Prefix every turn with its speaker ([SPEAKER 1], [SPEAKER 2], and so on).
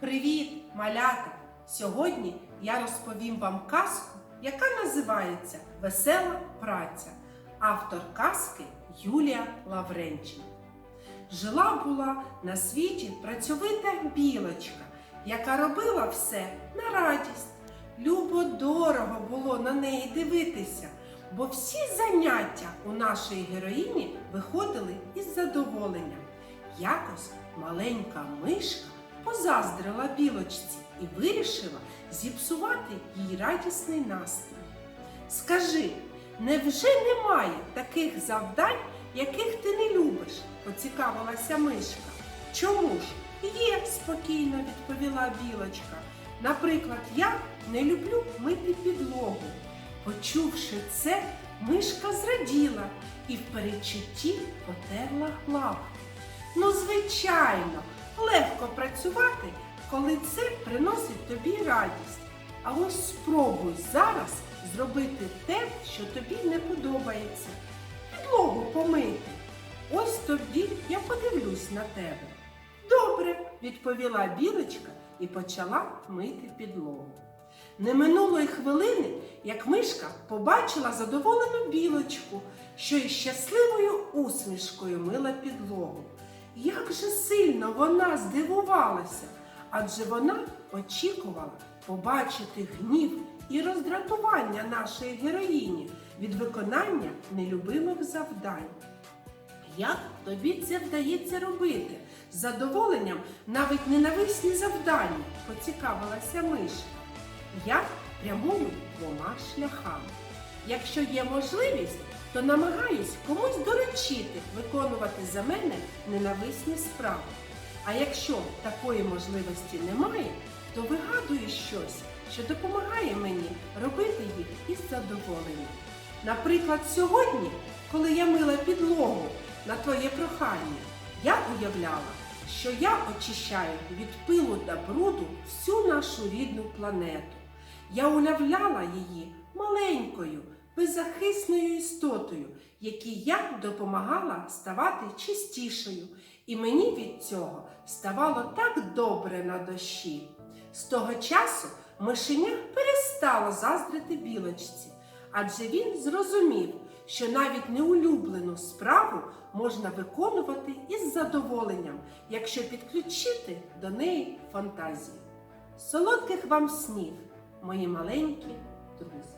[SPEAKER 1] Привіт, малята! Сьогодні я розповім вам казку, яка називається Весела праця. Автор казки Юлія Лавренченко. Жила була на світі працьовита білочка, яка робила все на радість. Любо дорого було на неї дивитися, бо всі заняття у нашої героїні виходили із задоволенням. Якось маленька мишка позаздрила білочці і вирішила зіпсувати їй радісний настрій. Скажи, невже немає таких завдань, яких ти не любиш? поцікавилася мишка. Чому ж? Є, спокійно відповіла білочка. Наприклад, я не люблю мити підлогу. Почувши це, мишка зраділа і в передчутті потерла лапу. Ну, звичайно, легко працювати, коли це приносить тобі радість. А ось спробуй зараз зробити те, що тобі не подобається. Підлогу помити. Ось тобі я подивлюсь на тебе. Добре, відповіла білочка і почала мити підлогу. Не минулої хвилини, як мишка побачила задоволену білочку, що із щасливою усмішкою мила підлогу. Як же сильно вона здивувалася, адже вона очікувала побачити гнів і роздратування нашої героїні від виконання нелюбимих завдань. Як тобі це вдається робити? З задоволенням навіть ненависні завдання, поцікавилася мишка. Я прямую двома шляхами. Якщо є можливість, то намагаюсь комусь доручити виконувати за мене ненависні справи. А якщо такої можливості немає, то вигадую щось, що допомагає мені робити їх із задоволенням. Наприклад, сьогодні, коли я мила підлогу на твоє прохання, я уявляла, що я очищаю від пилу та бруду всю нашу рідну планету. Я уявляла її маленькою, беззахисною істотою, якій я допомагала ставати чистішою, і мені від цього ставало так добре на душі. З того часу мишеня перестало заздрити білочці, адже він зрозумів, що навіть неулюблену справу можна виконувати із задоволенням, якщо підключити до неї фантазію. Солодких вам снів, мої маленькі друзі!